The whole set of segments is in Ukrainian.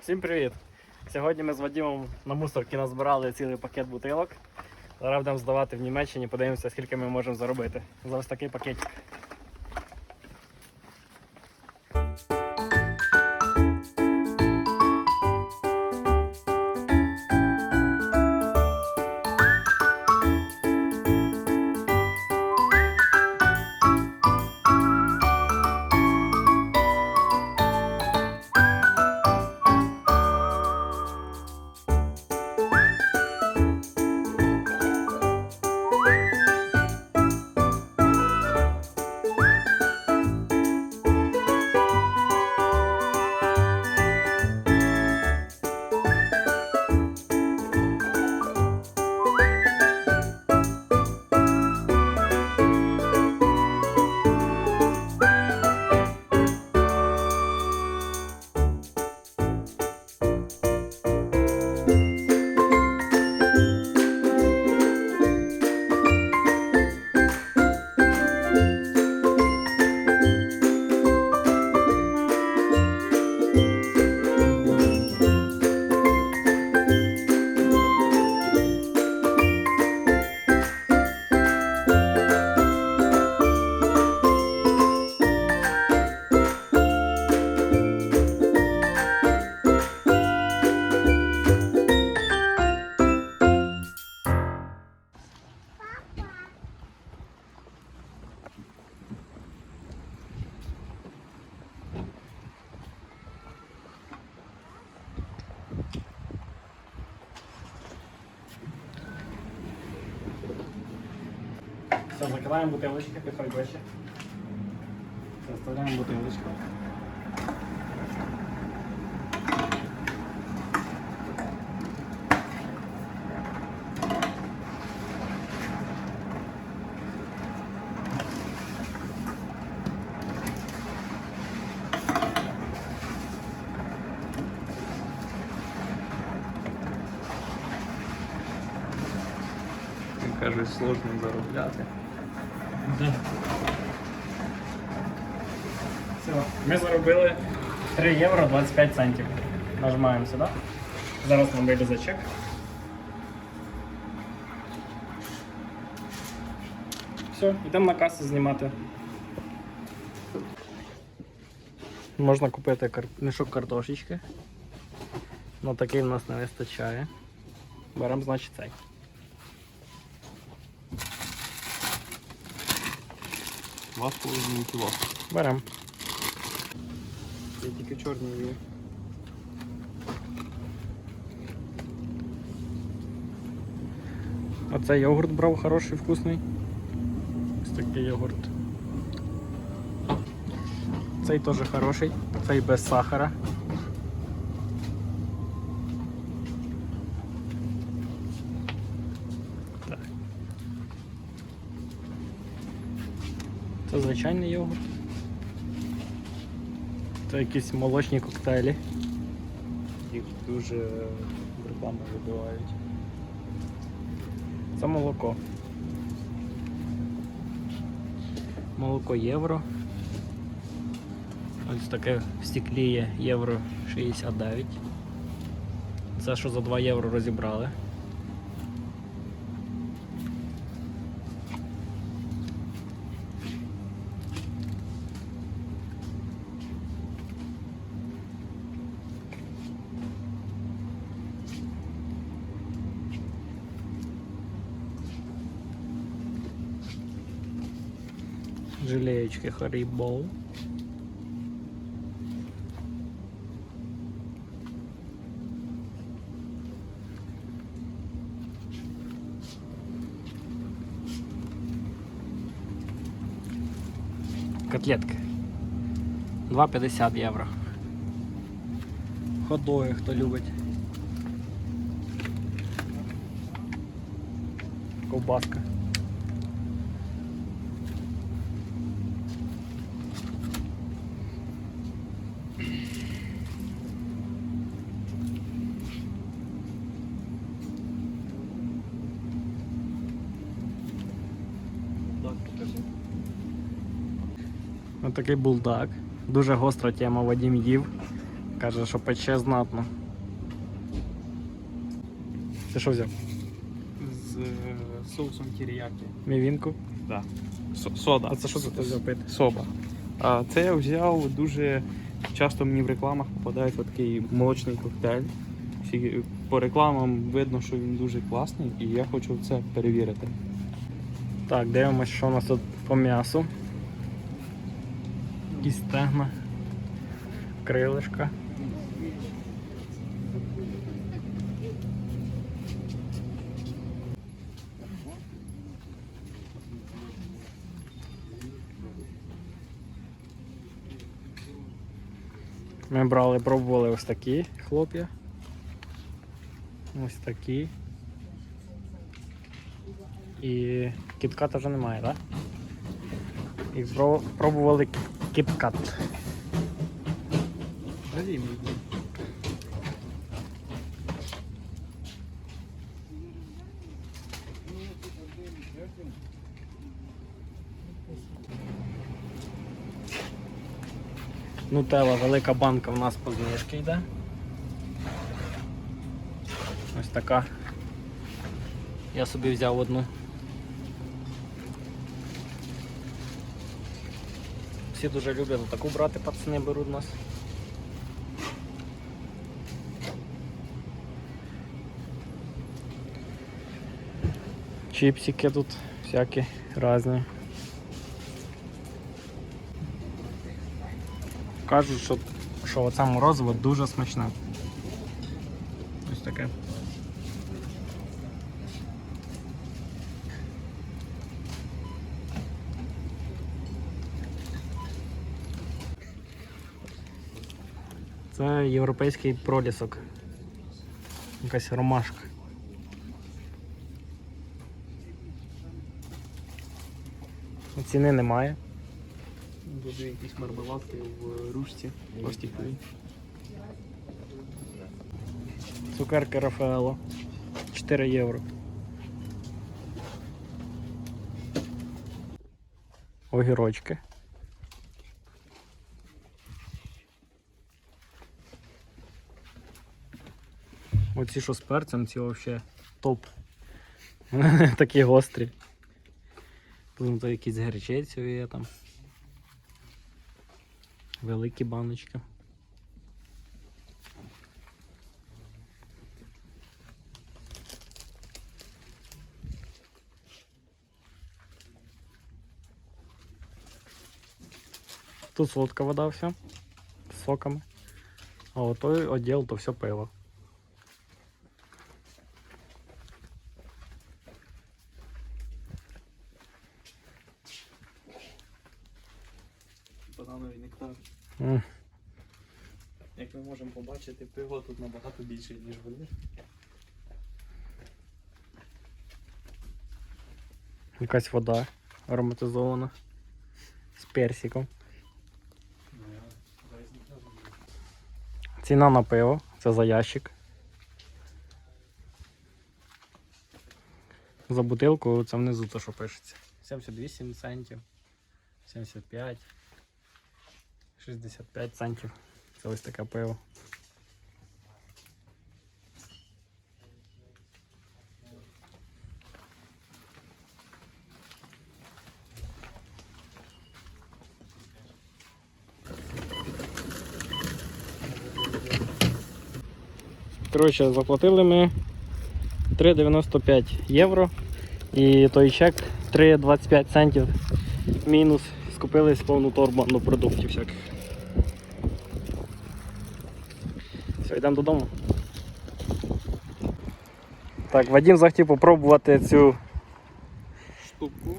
Всім привіт! Сьогодні ми з Вадимом на мусорки назбирали цілий пакет бутилок. Зараз будемо здавати в Німеччині, подивимося, скільки ми можемо заробити. За ось такий пакетик. Все, закриваємо бутилочки, підходь ближче. Заставляємо бутилочку. Кажуть, сложно заробляти. Все, ми заробили 3 євро 25 центів. Нажимаємо сюди. Зараз нам вилізе чек. Все, йдемо на касу знімати. Можна купити кар... мішок картошечки. Ну такий в нас не вистачає. Беремо, значить, цей. Два кг. половиною кіло. Беремо. Я тільки чорний є. цей йогурт брав хороший, вкусний. Ось такий йогурт. Цей теж хороший, цей без сахара. Це звичайний йогурт. Це якісь молочні коктейлі. Їх дуже грибами вибивають. Це молоко. Молоко євро. Ось таке в стеклі є євро 69. Це що за 2 євро розібрали. Желеечки Харибол. Котлетки. 2,50 євро. Ходоги, хто любить. Ковбаска. Ось такий булдак. Дуже гостра тема Вадім їв. Каже, що пече знатно. Ти що взяв? З е, соусом тіріякі. Мівінку? Да. Сода. А це що ти взяв пити? Соба. А це я взяв дуже часто мені в рекламах попадається такий молочний коктейль. По рекламам видно, що він дуже класний, і я хочу це перевірити. Так, дивимось, що у нас тут по м'ясу. Якісь стегна, крилишка. Ми брали, пробували ось такі хлоп'я. Ось такі. І кітката вже немає, так? І про- пробували кіткат. Нутелла, велика банка в нас по знижці йде. Ось така. Я собі взяв одну. Всі дуже люблять таку брати, пацани беруть нас. Чіпсики тут всякі різні. Кажуть, що, що оце морозиво дуже смачне. Ось таке. Це європейський пролісок. Якась ромашка. Ціни немає. Буде якісь мармеладки в ручці пластиковій. Цукерки Рафаело. 4 євро. Огірочки. Оці що з перцем, ці взагалі топ. Такі гострі. Потім то якісь гречецю є там. Великі баночки. Тут солодка вода вся з соками. А от той відділ то все пиво. Як ми можемо побачити, пиво тут набагато більше, ніж води. Якась вода ароматизована з персиком. Ціна на пиво, це за ящик. За бутилку це внизу то, що пишеться. 78 центів, 75, 65 центів. Ось таке пиво. Коротше, заплатили ми 3,95 євро. І той чек 3,25 центів мінус. Скупились повну торбу ну, продуктів всяких. Все, йдемо додому. Так, Вадим захотів попробувати цю Штуку.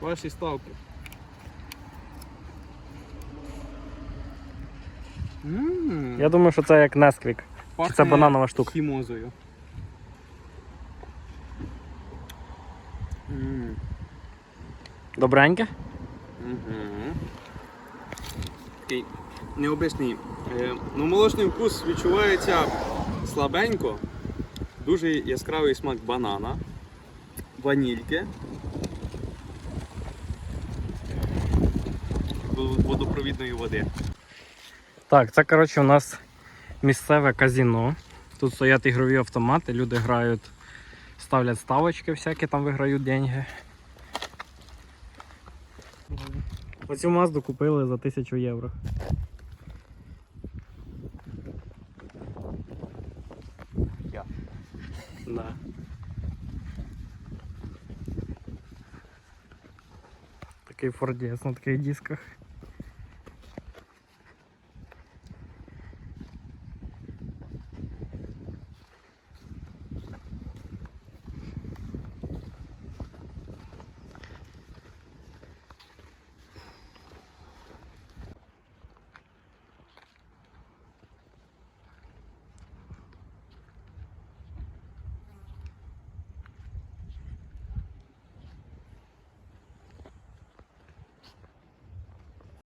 Ваші ставки. Ммм, Я думаю, що це як Несквік. Чи це бананова штука? Хімозою. Ммм. Добреньке? Угу. Такий необичний. Е, ну, молочний вкус відчувається слабенько. Дуже яскравий смак банана, ванільки. водопровідної води. Так, це коротше у нас місцеве казіно. Тут стоять ігрові автомати, люди грають, ставлять ставочки всякі, там виграють деньги. Оцю мазду купили за 1000 євро. Я. Да. Такий фордець на таких дисках.